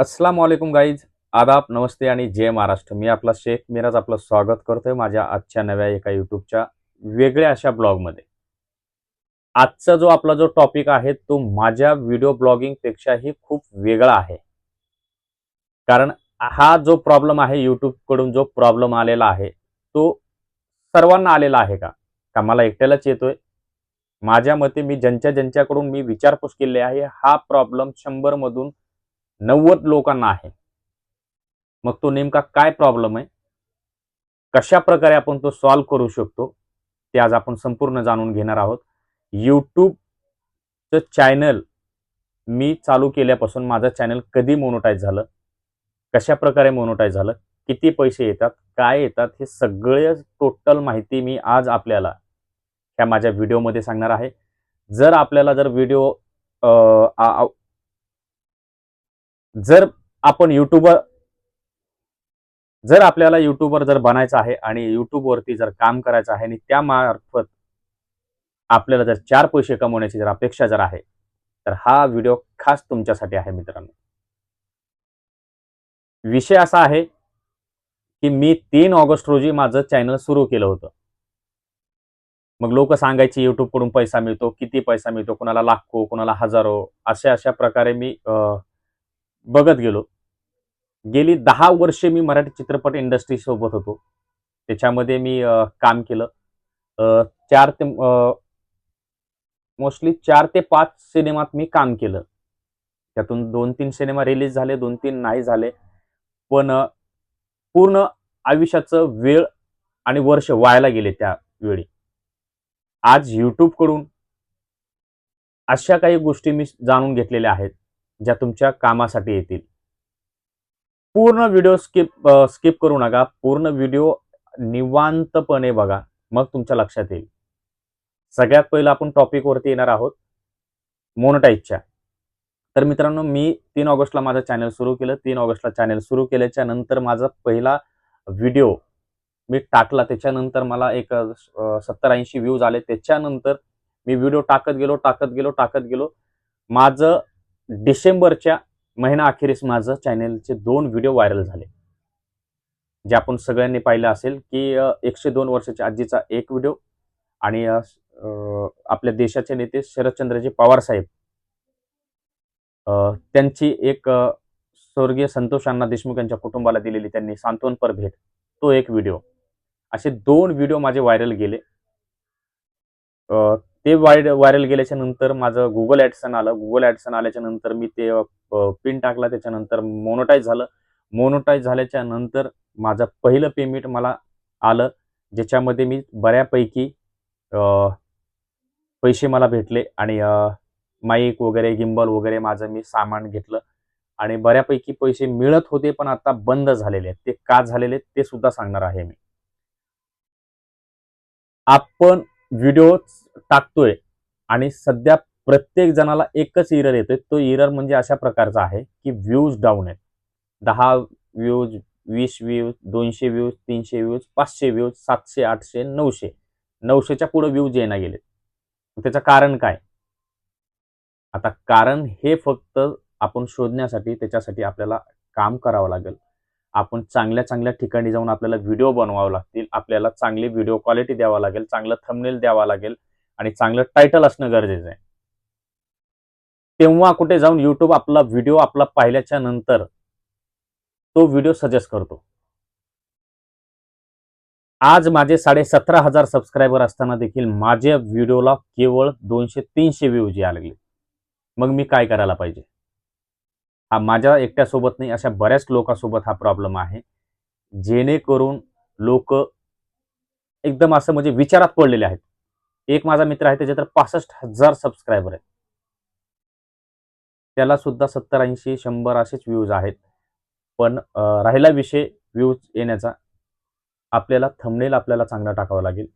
अस्सलाम वालेकुम गाईज आदाब नमस्ते आणि जय महाराष्ट्र. मी आपला शेख मिराज आपलं स्वागत करतोय माझ्या आजच्या नव्या एका युट्यूबच्या वेगळ्या अशा ब्लॉगमध्ये आजचा जो आपला जो टॉपिक आहे तो माझ्या व्हिडिओ ब्लॉगिंग पेक्षाही खूप वेगळा आहे. कारण हा जो प्रॉब्लेम आहे यूट्यूबकडून जो प्रॉब्लेम आलेला आहे तो सर्वांना आलेला आहे का? का मला एकट्यालाच येतोय? माझ्या मते मी ज्यांच्या ज्यांच्याकडून मी विचारपूस केली आहे हा प्रॉब्लेम शंभर मधून नव्वद लोकांना आहे. मग तो नेमका काय प्रॉब्लेम आहे? कशा प्रकारे आपण तो सॉल्व्ह करू शकतो? ते आज आपण संपूर्ण जाणून घेणार आहोत. यूट्यूबचं चॅनल मी चालू केल्यापासून माझं चॅनल कधी मोनोटाईज झालं? कशा प्रकारे मोनोटाईज झालं? किती पैसे येतात? काय येतात? हे सगळे टोटल माहिती मी आज आपल्याला ह्या माझ्या व्हिडिओमध्ये सांगणार आहे. जर आपल्याला जर व्हिडिओ जर आपण युट्यूबर जर आपल्याला युट्यूबर जर बनायचं आहे आणि युट्यूबवरती जर काम करायचं आहे आणि त्या मार्फत आपल्याला जर चार पैसे कमवण्याची जर अपेक्षा जर आहे तर हा व्हिडिओ खास तुमच्यासाठी आहे मित्रांनो. विषय असा आहे की मी तीन ऑगस्ट रोजी माझं चॅनल सुरू केलं होतं. मग लोक सांगायचे युट्यूबकडून पैसा मिळतो किती पैसा मिळतो कोणाला लाखो कोणाला हजारो अशा अशा प्रकारे मी बघत गेलो. गेली दहा वर्षे मी मराठी चित्रपट इंडस्ट्री सोबत होतो. त्याच्यामध्ये मी काम केलं. चार ते मोस्टली चार ते पाच सिनेमात मी काम केलं. त्यातून दोन तीन सिनेमा रिलीज झाले दोन तीन नाही झाले. पण पूर्ण आयुष्याचं वेळ आणि वर्ष व्हायला गेले त्या वेळी. आज यूट्यूबकडून कडून अशा काही गोष्टी मी जाणून घेतलेल्या आहेत. ज्या तुमच्या कामासाठी येतील. पूर्ण व्हिडिओ स्किप स्किप करू नका. पूर्ण व्हिडिओ निवांतपणे बघा. मग तुमच्या लक्षात येईल. सगळ्यात पहिलं आपण टॉपिकवरती येणार आहोत. मोनोटाईजच्या तर मित्रांनो मी तीन ऑगस्टला माझं चॅनल सुरू केलं. तीन ऑगस्टला चॅनल सुरू केल्याच्यानंतर माझा पहिला व्हिडिओ मी टाकला. त्याच्यानंतर मला एक सत्तर ऐंशी व्ह्यूज आले. त्याच्यानंतर मी व्हिडिओ टाकत गेलो टाकत गेलो टाकत गेलो. माझं डिसेंबरच्या महिना अखेरीस माझं चॅनेलचे दोन व्हिडिओ व्हायरल झाले. जे आपण सगळ्यांनी पाहिलं असेल की एकशे दोन वर्षाच्या आजीचा एक व्हिडिओ आणि आपल्या देशाचे नेते शरदचंद्रजी पवार साहेब. अ, त्यांची एक स्वर्गीय संतोष अण्णा देशमुख यांच्या कुटुंबाला दिलेली त्यांनी सांत्वनपर भेट. तो एक व्हिडिओ. असे दोन व्हिडिओ माझे व्हायरल गेले. ते वाय व्हायरल गेल्याच्यानंतर माझं गुगल ॲडसन आलं. गुगल ॲडसन आल्याच्यानंतर मी ते पिन टाकला. त्याच्यानंतर मोनोटाईज झालं. मोनोटाईज झाल्याच्यानंतर माझं पहिलं पेमेंट मला आलं ज्याच्यामध्ये मी बऱ्यापैकी पैसे मला भेटले आणि माईक वगैरे गिंबल वगैरे माझं मी सामान घेतलं आणि बऱ्यापैकी पैसे मिळत होते पण आता बंद झालेले आहेत. ते का झालेले आहेत ते सुद्धा सांगणार आहे मी. आपण व्हिडिओ टाकतोय आणि सध्या प्रत्येक जणाला एकच इरर येतोय. तो इरर म्हणजे अशा प्रकारचा आहे की व्ह्यूज डाऊन आहेत. दहा व्ह्यूज वीस व्ह्यूज दोनशे व्ह्यूज तीनशे व्ह्यूज पाचशे व्ह्यूज सातशे आठशे नऊशे. नऊशेच्या पुढे व्ह्यूज येणार गेले त्याचं कारण काय? आता कारण हे फक्त आपण शोधण्यासाठी त्याच्यासाठी आपल्याला काम करावं लागेल. आपण चांगल्या चांगल्या ठिकाणी जाऊन आपल्याला व्हिडिओ बनवावे लागतील. आपल्याला चांगली व्हिडिओ क्वालिटी द्यावा लागेल चांगलं थंबनेल द्यावा लागेल आणि चांगलं टायटल असणं गरजेचं आहे. तेव्हा कुठे जाऊन युट्यूब आपला व्हिडिओ आपला पाहिल्याच्या नंतर तो व्हिडिओ सजेस्ट करतो. आज माझे साडे सतरा हजार सबस्क्रायबर असताना देखील माझ्या व्हिडिओला केवळ दोनशे तीनशे व्ह्यूज यायला लागले. मग मी काय करायला पाहिजे? हा माझ्या एकट्यासोबत नाही अशा बऱ्याच लोकांसोबत हा प्रॉब्लेम आहे. जेणेकरून लोक एकदम असं म्हणजे विचारात पडलेले आहेत. एक माझा मित्र आहे त्याचे तर पासष्ट हजार सबस्क्रायबर आहेत. त्याला सुद्धा सत्तर ऐंशी शंभर असेच व्ह्यूज आहेत. पण राहिला विषय व्ह्यूज येण्याचा. आपल्याला थंबनेल आपल्याला चांगला टाकावा लागेल.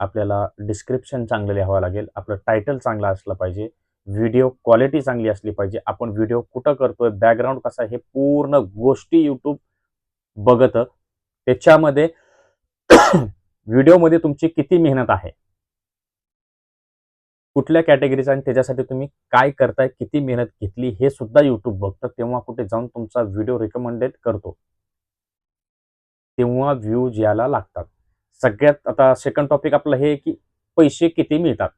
आपल्याला डिस्क्रिप्शन चांगलं लिहावं लागेल. आपलं टायटल चांगलं असलं पाहिजे. व्हिडिओ क्वालिटी चांगली असली पाहिजे. आपण व्हिडिओ कुठं करतोय बॅकग्राऊंड कसा आहे हे पूर्ण गोष्टी यूट्यूब बघत. त्याच्यामध्ये व्हिडिओमध्ये तुमची किती मेहनत आहे? कुठल्या कॅटेगरीचा आणि त्याच्यासाठी तुम्ही काय करताय किती मेहनत घेतली हे सुद्धा युट्यूब बघतं. तेव्हा कुठे जाऊन तुमचा व्हिडिओ रिकमेंडेड करतो. तेव्हा व्ह्यूज यायला लागतात. सगळ्यात आता सेकंड टॉपिक आपलं हे की पैसे किती मिळतात?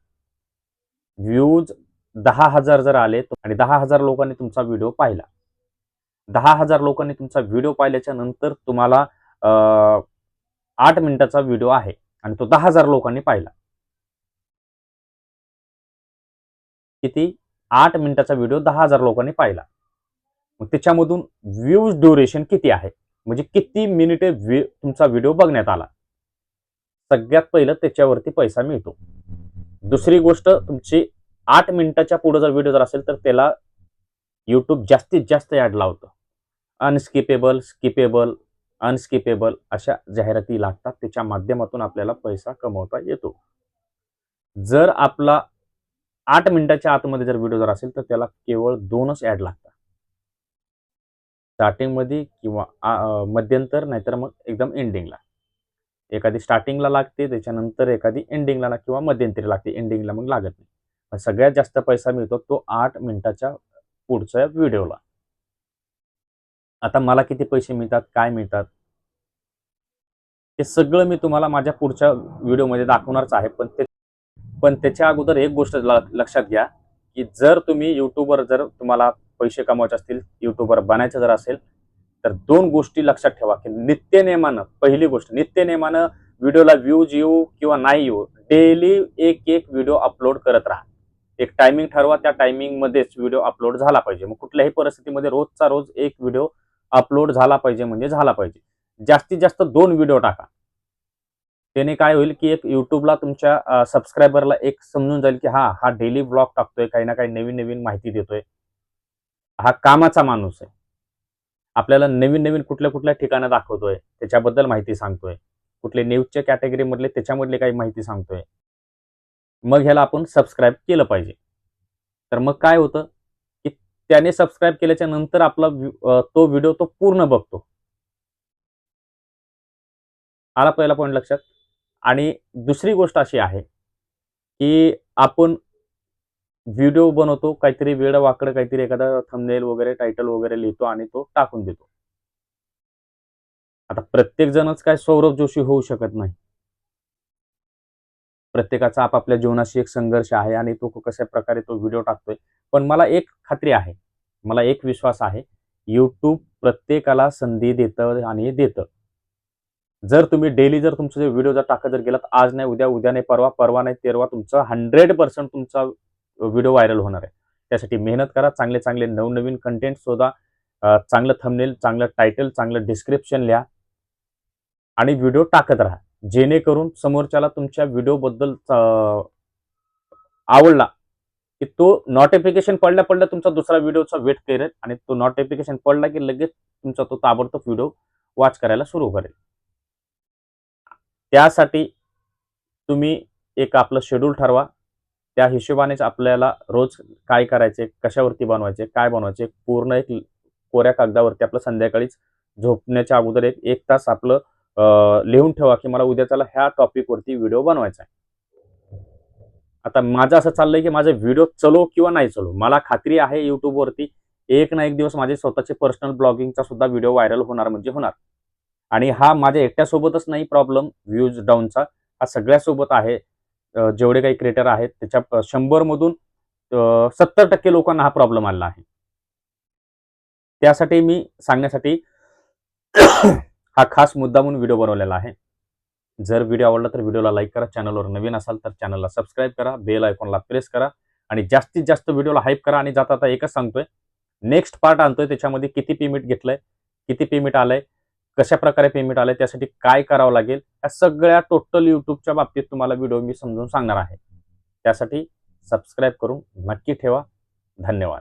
व्ह्यूज दहा हजार जर आले आणि दहा हजार लोकांनी तुमचा व्हिडिओ पाहिला. दहा हजार लोकांनी तुमचा व्हिडिओ पाहिल्याच्या नंतर तुम्हाला अं, आठ मिनिटाचा व्हिडिओ आहे आणि तो दहा हजार लोकांनी पाहिला. किती? आठ मिनिटाचा व्हिडिओ दहा हजार लोकांनी पाहिला. मग त्याच्यामधून व्ह्यूज ड्युरेशन किती आहे? म्हणजे किती मिनिटे तुमचा व्हिडिओ बघण्यात आला? सगळ्यात पहिलं त्याच्यावरती पैसा मिळतो. दुसरी गोष्ट तुमची आठ मिनिटाच्या पुढे जर व्हिडिओ जर असेल तर त्याला यूट्यूब जास्तीत जास्त ॲड लावतं. अनस्किपेबल स्किपेबल अनस्किपेबल अशा जाहिराती लागतात. त्याच्या माध्यमातून आपल्याला पैसा कमवता येतो. जर आपला आठ मिनिटाच्या आतमध्ये जर व्हिडिओ जर असेल तर त्याला केवळ दोनच ॲड लागतात. स्टार्टिंगमध्ये किंवा मध्यंतर नाहीतर मग एकदम एंडिंगला एखादी स्टार्टिंगला लागते त्याच्यानंतर एखादी एंडिंगला किंवा मध्यंतरी लागते. एंडिंगला मग लागत नाही. सगळ्यात जास्त पैसा मिळतो तो आठ मिनिटाच्या पुढच्या व्हिडिओला. आता मला किती पैसे मिळतात काय मिळतात? हे सगळं मी तुम्हाला माझ्या पुढच्या व्हिडिओमध्ये दाखवणारच आहे पण ते पण त्याच्या अगोदर एक गोष्ट लक्षात घ्या की जर तुम्ही युट्यूबवर जर तुम्हाला पैसे कमवायचे असतील युट्यूबर बनायचं जर असेल तर दोन गोष्टी लक्षात ठेवा की नित्यनेमानं पहिली गोष्ट नित्यनेमानं व्हिडिओला व्ह्यूज येऊ किंवा नाही येऊ डेली एक एक व्हिडिओ अपलोड करत राहा. एक टायमिंग ठरवा त्या टायमिंग मध्येच व्हिडिओ अपलोड झाला पाहिजे. मग कुठल्याही परिस्थितीमध्ये रोजचा रोज एक व्हिडिओ अपलोड झाला पाहिजे म्हणजे झाला पाहिजे. जास्तीत जास्त दोन व्हिडिओ टाका. त्याने काय होईल की एक युट्यूबला तुमच्या सबस्क्रायबरला एक समजून जाईल की हा हा डेली ब्लॉग टाकतोय काही ना काही नवीन नवीन माहिती देतोय. हा कामाचा माणूस आहे. आपल्याला नवीन नवीन कुठल्या कुठल्या ठिकाणं दाखवतोय त्याच्याबद्दल माहिती सांगतोय. कुठले न्यूजच्या कॅटेगरीमधले त्याच्यामधले काही माहिती सांगतोय. मग ह्याला आपण सबस्क्राईब केलं पाहिजे. तर मग काय होतं की त्याने सबस्क्राईब केल्याच्यानंतर आपला तो व्हिडिओ तो पूर्ण बघतो. आला पहिला पॉईंट लक्षात. आणि दुसरी गोष्ट अशी आहे की आपण व्हिडिओ बनवतो काहीतरी वेळ वाकडं काहीतरी एखादा थंबनेल वगैरे टायटल वगैरे लिहितो आणि तो टाकून देतो. आता प्रत्येक जणच काय सौरभ जोशी होऊ शकत नाही. प्रत्येकाचा आपापल्या जीवनाशी एक संघर्ष आहे आणि तो कशा प्रकारे तो व्हिडिओ टाकतोय. पण मला एक खात्री आहे. मला एक विश्वास आहे. यूट्यूब प्रत्येकाला संधी देतं आणि देतं. जर तुम्ही डेली जर तुमचे व्हिडिओ जर टाकत जर गेलात आज नाही उद्या उद्या नाही परवा परवा नाही तेरवा तुमचा हंड्रेड पर्सेंट तुमचा व्हिडिओ व्हायरल होणार आहे. त्यासाठी मेहनत करा चांगले चांगले नवनवीन कंटेंट शोधा चांगलं थंबनेल चांगलं टायटल चांगलं डिस्क्रिप्शन लिहा आणि व्हिडिओ टाकत राहा. जेणेकरून समोरच्याला तुमच्या व्हिडिओबद्दल आवडला की तो नोटिफिकेशन पडल्या पडल्या तुमचा दुसरा व्हिडिओचा वेट करेल आणि तो नोटिफिकेशन पडला की लगेच तुमचा तो ताबडतोब व्हिडिओ वॉच करायला सुरू करेल. त्यासाठी तुम्ही एक आपलं शेड्यूल ठरवा. त्या हिशोबानेच आपल्याला रोज काय करायचे कशावरती बनवायचे काय बनवायचे पूर्ण एक कोऱ्या कागदावरती आपलं संध्याकाळीच झोपण्याच्या अगोदर एक एक तास आपलं लिहून ठेवा की मला उद्याच्याला ह्या टॉपिकवरती व्हिडिओ बनवायचा आहे. आता माझं असं चाललंय की माझे व्हिडिओ चलो किंवा नाही चलो मला खात्री आहे युट्यूबवरती एक ना एक दिवस माझे स्वतःचे पर्सनल ब्लॉगिंगचा सुद्धा व्हिडिओ व्हायरल होणार म्हणजे होणार. आणि हा माझ्या एकट्यासोबतच नाही प्रॉब्लेम व्ह्यूज डाऊनचा हा सगळ्यासोबत आहे. जेवढे काही क्रिएटर आहेत त्याच्या शंभर मधून सत्तर टक्के लोकांना हा प्रॉब्लेम आला आहे. त्यासाठी मी सांगण्यासाठी हा खास मुद्दा म्हणून व्हिडिओ बनवलेला आहे. जर व्हिडिओ आवडला तर व्हिडिओला लाईक करा चॅनलवर नवीन असाल तर चॅनलला सबस्क्राईब करा बेल आयकॉनला प्रेस करा आणि जास्तीत जास्त व्हिडिओला हाईप करा आणि जाता आता एकच सांगतोय नेक्स्ट पार्ट आणतोय त्याच्यामध्ये किती पेमेंट घेतलंय किती पेमेंट आलंय कशा प्रकारे पेमेंट आलंय त्यासाठी काय करावं लागेल या सगळ्या टोटल युट्यूबच्या बाबतीत तुम्हाला व्हिडिओ मी समजून सांगणार आहे. त्यासाठी सबस्क्राईब करून नक्की ठेवा. धन्यवाद.